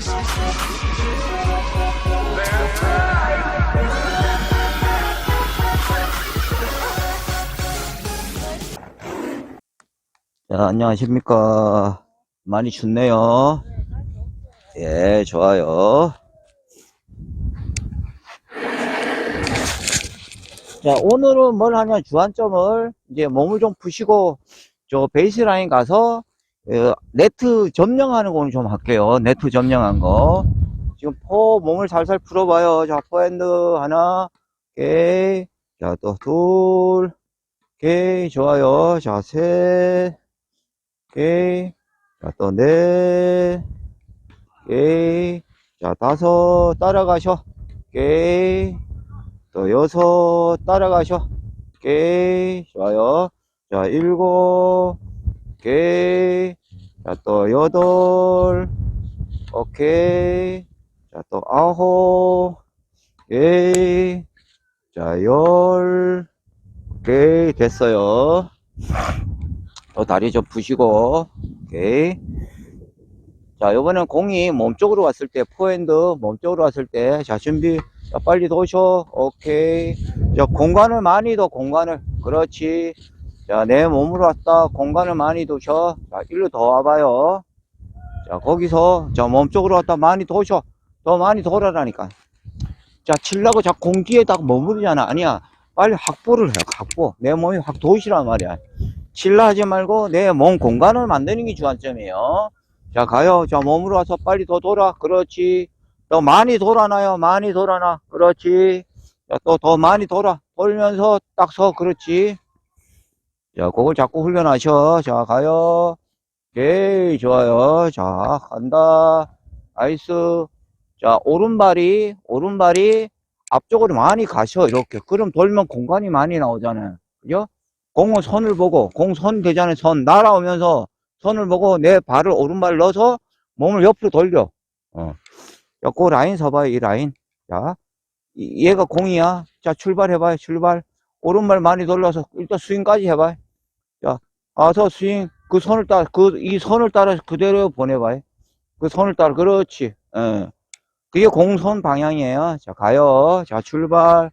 자, 안녕하십니까. 많이 춥네요. 예, 좋아요. 자, 오늘은 뭘 하냐, 주안점을, 이제 몸을 좀 푸시고, 저 베이스라인 가서, 어, 네트 점령하는 거는 좀 할게요. 네트 점령한 거. 지금 포, 몸을 살살 풀어봐요. 자, 포핸드 하나, 오케이. 자, 또 둘, 오케이. 좋아요. 자, 셋, 오케이. 자, 또 넷, 오케이. 자, 다섯, 따라가셔. 오케이. 또 여섯, 따라가셔. 오케이. 좋아요. 자, 일곱, 오케이. 자, 또 여덟, 오케이. 자, 또 아홉, 오케이. 자, 열, 오케이. 됐어요. 또 다리 좀 푸시고, 오케이. 자, 요번엔 공이 몸쪽으로 왔을 때, 포핸드 몸쪽으로 왔을 때, 자, 준비. 자, 빨리 도셔. 오케이. 자, 공간을 많이 둬, 공간을. 그렇지. 자, 내 몸으로 왔다. 공간을 많이 두셔. 자, 일로 더 와봐요. 자, 거기서, 자, 몸쪽으로 왔다. 많이 도셔. 더 많이 돌아라니까. 자, 칠라고 자, 공 뒤에다가 머무르잖아. 아니야. 빨리 확보를 해, 확보. 내 몸이 확 도시란 말이야. 칠라 하지 말고 내 몸 공간을 만드는 게 주안점이에요. 자, 가요. 자, 몸으로 와서 빨리 더 돌아. 그렇지. 더 많이 돌아놔요. 많이 돌아놔. 그렇지. 자, 또 더 많이 돌아. 돌면서 딱 서. 그렇지. 자, 그걸 자꾸 훈련하셔. 자, 가요. 오케이. 좋아요. 자, 간다. 나이스. 자, 오른발이, 오른발이 앞쪽으로 많이 가셔. 이렇게. 그럼 돌면 공간이 많이 나오잖아요. 그죠? 공은 선을 보고, 공 선 되잖아요. 선. 날아오면서 선을 보고 내 발을 오른발 넣어서 몸을 옆으로 돌려. 어. 자, 그 라인 서봐요. 이 라인. 자, 이- 얘가 공이야. 자, 출발해봐요. 출발. 오른발 많이 돌려서 일단 스윙까지 해봐요. 자, 가서 스윙. 그 선을 따라, 그, 이 선을 따라 그대로 보내봐요. 그 선을 따라. 그렇지. 예. 그게 공선 방향이에요. 자, 가요. 자, 출발.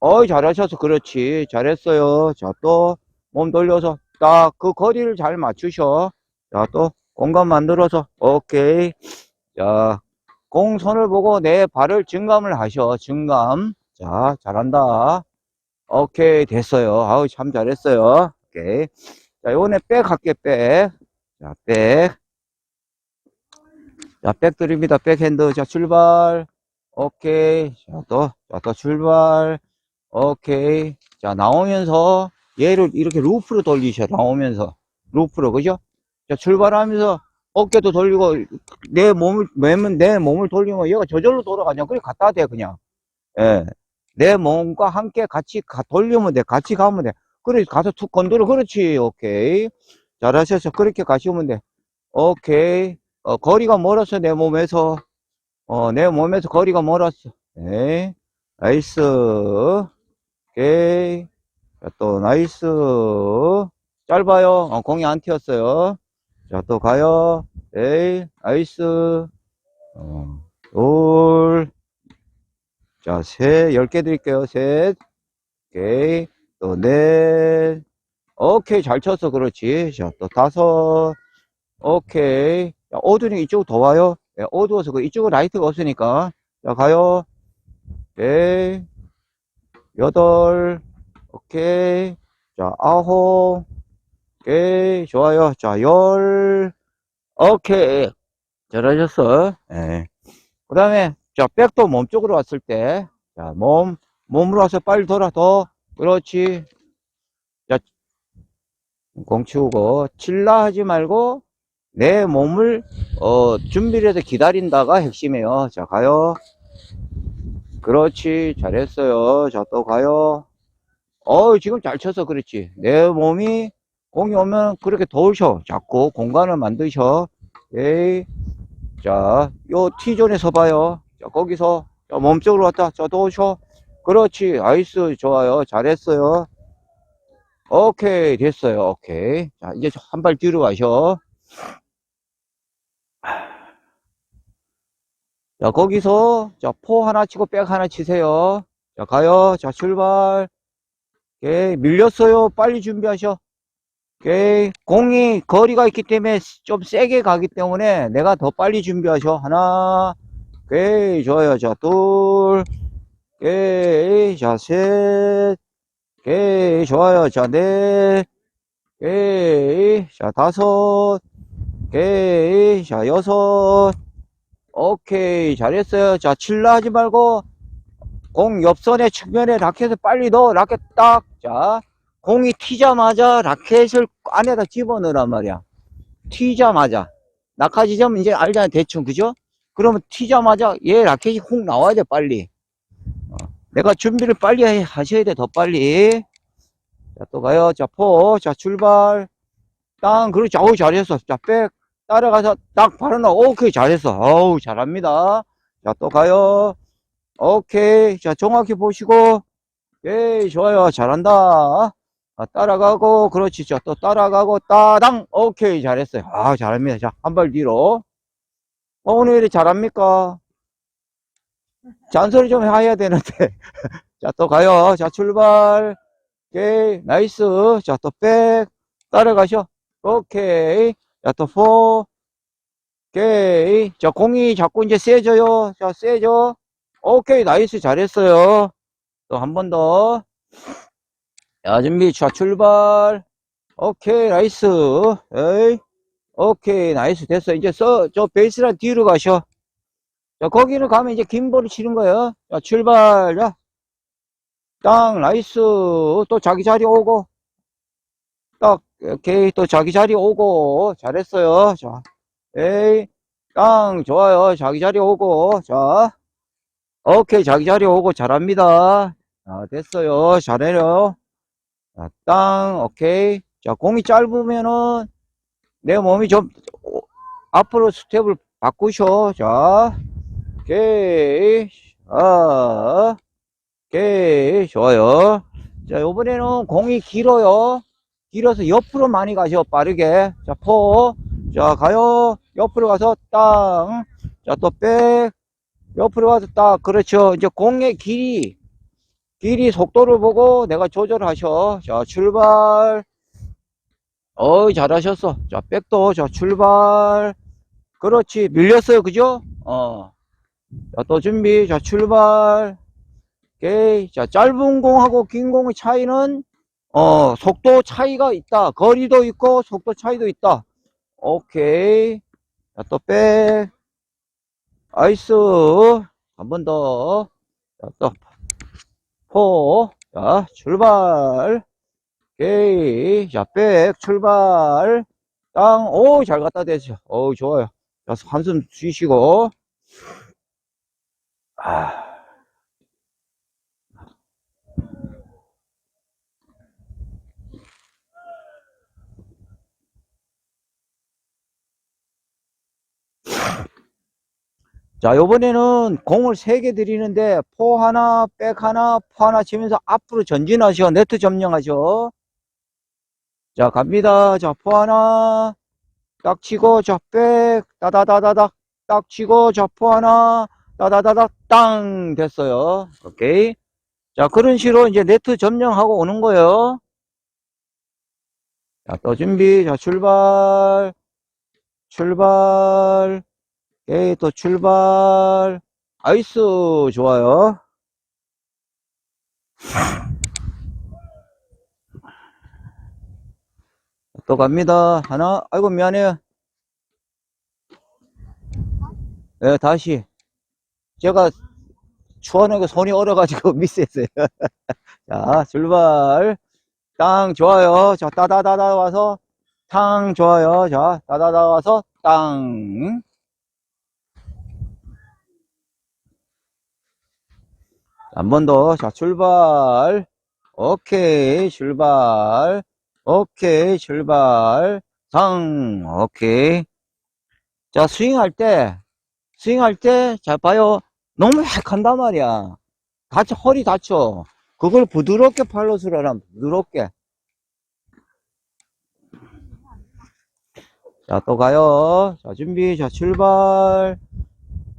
어이, 잘하셔서 그렇지. 잘했어요. 자, 또, 몸 돌려서, 딱, 그 거리를 잘 맞추셔. 자, 또, 공간 만들어서, 오케이. 자, 공선을 보고 내 발을 증감을 하셔. 증감. 자, 잘한다. 오케이, 됐어요. 아우, 참 잘했어요. 오케이. 자, 요번에 백 할게, 백. 자, 백. 자, 백 드립니다. 백핸드. 자, 출발. 오케이. 자, 또, 출발. 오케이. 자, 나오면서 얘를 이렇게 루프로 돌리셔. 나오면서. 루프로. 그죠? 자, 출발하면서 어깨도 돌리고 내 몸을, 내 몸을 돌리면 얘가 저절로 돌아가냐. 그래, 갖다 대, 그냥. 예. 내 몸과 함께 같이 가, 돌리면 돼. 같이 가면 돼. 그래, 가서 툭 건드려. 그렇지. 오케이. 잘하셔서 그렇게 가시면 돼. 오케이. 어, 거리가 멀었어, 내 몸에서. 어, 내 몸에서 거리가 멀었어. 네. 나이스. 오케이. 자, 또, 나이스. 짧아요. 어, 공이 안 튀었어요. 자, 또 가요. 에이, 나이스. 어, 둘. 자, 셋. 열개 드릴게요. 셋. 오케이. 또, 넷. 오케이. 잘 쳤어. 그렇지. 자, 또 다섯. 오케이. 자, 어두우니까 이쪽으로 더 와요. 예, 어두워서 그 이쪽은 라이트가 없으니까. 자, 가요. 오케이. 여덟. 오케이. 자, 아홉. 오케이. 좋아요. 자, 열. 오케이. 잘하셨어. 예. 그 다음에, 자, 백도 몸쪽으로 왔을 때, 자, 몸, 몸으로 와서 빨리 돌아, 더. 그렇지. 자, 공 치우고, 칠라 하지 말고, 내 몸을, 어, 준비를 해서 기다린다가 핵심이에요. 자, 가요. 그렇지. 잘했어요. 자, 또 가요. 어, 지금 잘 쳤어. 그렇지. 내 몸이 공이 오면 그렇게 도우셔. 자꾸 공간을 만드셔. 에이. 자, 요 T존에 서봐요. 자, 거기서 자, 몸쪽으로 왔다. 자, 도우셔. 그렇지. 아이스. 좋아요. 잘했어요. 오케이. 됐어요. 오케이. 자, 이제 한 발 뒤로 가셔. 자, 거기서, 자, 포 하나 치고 백 하나 치세요. 자, 가요. 자, 출발. 오케이. 밀렸어요. 빨리 준비하셔. 오케이. 공이 거리가 있기 때문에 좀 세게 가기 때문에 내가 더 빨리 준비하셔. 하나. 오케이. 좋아요. 자, 둘. 오케이. 자, 셋. 오케이. 좋아요. 자, 넷. 오케이. 자, 다섯. 오케이. 자, 여섯. 오케이. 잘했어요. 자, 칠라 하지 말고, 공 옆선에 측면에 라켓을 빨리 넣어. 라켓 딱. 자, 공이 튀자마자 라켓을 안에다 집어넣으란 말이야. 튀자마자. 낙하지점 이제 알잖아. 대충. 그죠? 그러면 튀자마자 얘 라켓이 훅 나와야 돼. 빨리. 어, 내가 준비를 빨리 해- 하셔야 돼. 더 빨리. 자, 또 가요. 자, 포. 자, 출발. 땅. 그렇지. 어우, 잘했어. 자, 백. 따라가서 딱 바로 나. 오케이. 잘했어. 어우, 잘합니다. 자, 또 가요. 오케이. 자, 정확히 보시고. 오케이. 좋아요. 잘한다. 아, 따라가고. 그렇지. 자, 또 따라가고. 따당. 오케이. 잘했어요. 아, 잘합니다. 자, 한 발 뒤로. 어, 오늘 왜 이렇게 잘합니까? 잔소리 좀 해야 되는데. 자, 또 가요. 자, 출발. 오케이. 나이스. 자, 또 백. 따라가셔. 오케이. 자, 또 포. 오케이. 자, 공이 자꾸 이제 세져요. 자, 세져. 오케이. 나이스. 잘했어요. 또 한 번 더. 자, 준비. 자, 출발. 오케이. 나이스. 에이. 오케이. 나이스. 됐어. 이제 서, 저 베이스란 뒤로 가셔. 자, 거기를 가면 이제 긴 볼을 치는 거예요. 자, 출발. 자. 땅, 나이스. 또 자기 자리 오고. 딱, 오케이. 또 자기 자리 오고. 잘했어요. 자, 에이. 땅, 좋아요. 자기 자리 오고. 자. 오케이. 자기 자리 오고. 잘합니다. 자, 됐어요. 잘해요. 자, 땅, 오케이. 자, 공이 짧으면은 내 몸이 좀 오- 앞으로 스텝을 바꾸셔. 자, 오케이. 아, 오케이. 좋아요. 자, 요번에는 공이 길어요. 길어서 옆으로 많이 가셔. 빠르게. 자, 포. 자, 가요. 옆으로 가서 땅. 자, 또 백. 옆으로 가서 딱. 그렇죠. 이제 공의 길이. 길이 속도를 보고 내가 조절하셔. 자, 출발. 어이, 잘하셨어. 자, 백도. 자, 출발. 그렇지. 밀렸어요. 그죠? 어. 자, 또 준비. 자, 출발. 오케이. 자, 짧은 공하고 긴 공의 차이는, 어, 속도 차이가 있다. 거리도 있고, 속도 차이도 있다. 오케이. 자, 또 백. 아이스. 한 번 더. 자, 또. 포. 자, 출발. 오케이. 자, 백. 출발. 땅. 오, 잘 갖다 대죠. 어우, 좋아요. 자, 한숨 쉬시고. 아. 자, 요번에는 공을 세개 드리는데, 포 하나, 백 하나, 포 하나 치면서 앞으로 전진하셔. 네트 점령하셔. 자, 갑니다. 자, 포 하나, 딱 치고, 자, 백, 따다다다닥, 딱 치고, 자, 포 하나, 따다다닥, 땅! 됐어요. 오케이. 자, 그런 식으로 이제 네트 점령하고 오는 거예요. 자, 또 준비. 자, 출발. 출발. 오케이, 또 출발. 아이스, 좋아요. 또 갑니다. 하나, 아이고, 미안해요. 네, 다시. 제가 추워는 게 손이 얼어가지고 미스했어요. 자, 출발. 땅, 좋아요. 자, 따다다다 와서, 탕, 좋아요. 자, 따다다 와서, 땅. 한 번 더. 자, 출발. 오케이, 출발. 오케이, 출발. 상, 오케이. 자, 스윙할 때, 스윙할 때, 자, 봐요. 너무 약 한단 말이야. 다쳐, 허리 다쳐. 그걸 부드럽게 팔로스를 하면 부드럽게. 자, 또 가요. 자, 준비. 자, 출발.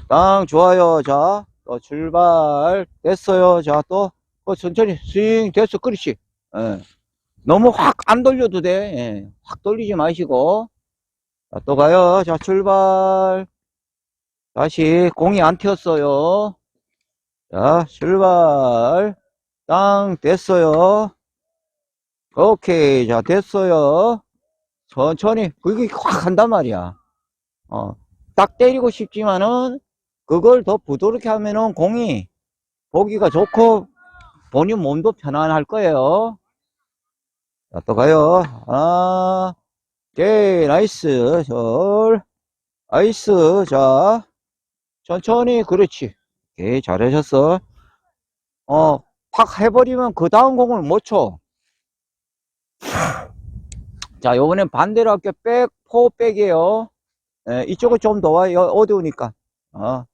땅 좋아요. 자, 또 출발 됐어요. 자, 또, 또 천천히 스윙 됐어. 그렇지. 예. 너무 확 안 돌려도 돼. 예. 확 돌리지 마시고. 자, 또 가요. 자, 출발. 다시 공이 안 튀었어요. 자, 출발. 땅 됐어요. 오케이. 자, 됐어요. 천천히. 그게 확 한단 말이야. 어, 딱 때리고 싶지만은, 그걸 더 부드럽게 하면은 공이 보기가 좋고, 본인 몸도 편안할 거예요. 자, 또 가요. 하나, 오케이, 나이스. 절. 나이스. 자, 천천히, 그렇지. 오케이, 잘하셨어. 어, 팍 해버리면 그 다음 공을 못 쳐. 자, 요번엔 반대로 할게요. 백, 포, 백이에요. 예, 이쪽은 좀 더 와요. 어두우니까. 어,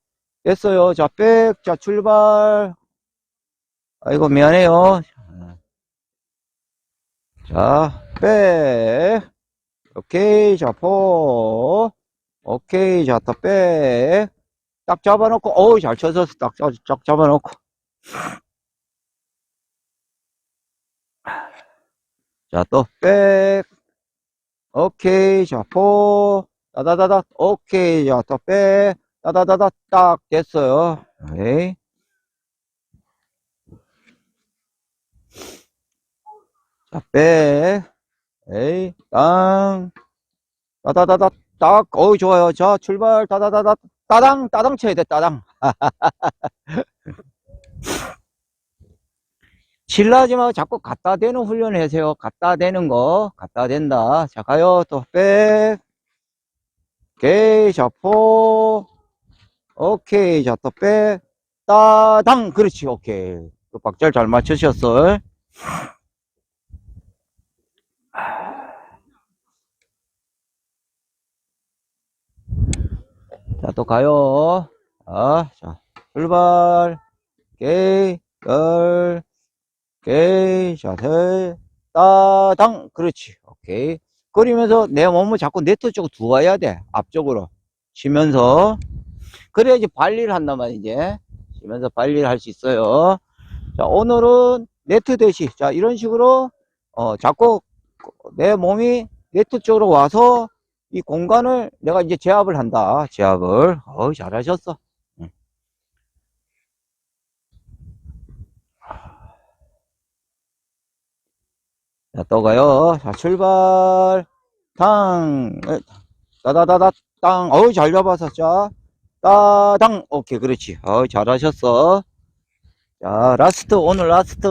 됐어요. 자, 백, 자, 출발. 아이고, 미안해요. 자, 백. 오케이. 자, 포. 오케이. 자, 또 백. 딱 잡아놓고, 어우, 잘 쳐서 딱, 잡- 딱 잡아놓고. 자, 또 백. 오케이. 자, 포. 따다다다. 오케이. 자, 또 백. 따다다다. 딱 됐어요. 오케이. 자, 백. 에이, 땅. 따다다다. 딱. 어이, 좋아요. 자, 출발. 따다다다. 따당. 따당 쳐야 돼, 따당. 칠라지 말고 자꾸 갖다 대는 훈련을 하세요. 갖다 대는 거. 갖다 댄다. 자, 가요. 또 백. 오케이. 자, 포. 오케이. 자, 또 백. 따당. 그렇지. 오케이. 또 박자를 잘 맞추셨어. 또 가요. 아, 자, 출발. 오케이. 열. 오케이. 자, 셋. 따당. 그렇지. 오케이. 그리면서 내 몸을 자꾸 네트 쪽으로 두어야 돼. 앞쪽으로. 치면서. 그래야지 발리를 한단 말이지. 치면서 발리를 할 수 있어요. 자, 오늘은 네트 대시. 자, 이런 식으로, 어, 자꾸 내 몸이 네트 쪽으로 와서 이 공간을 내가 이제 제압을 한다. 제압을. 어 잘하셨어. 응. 자, 또 가요. 자, 출발. 탕. 에, 따다다다 땅. 어우, 잘 잡아서. 자, 따당. 오케이, 그렇지. 어우, 잘하셨어. 자, 라스트, 오늘 라스트.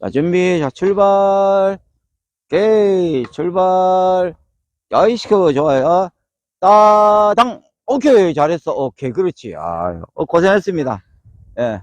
자, 준비. 자, 출발. 오케이, 출발. 야이시켜, 좋아요. 따당. 오케이, 잘했어. 오케이, 그렇지. 아, 어, 고생했습니다. 예.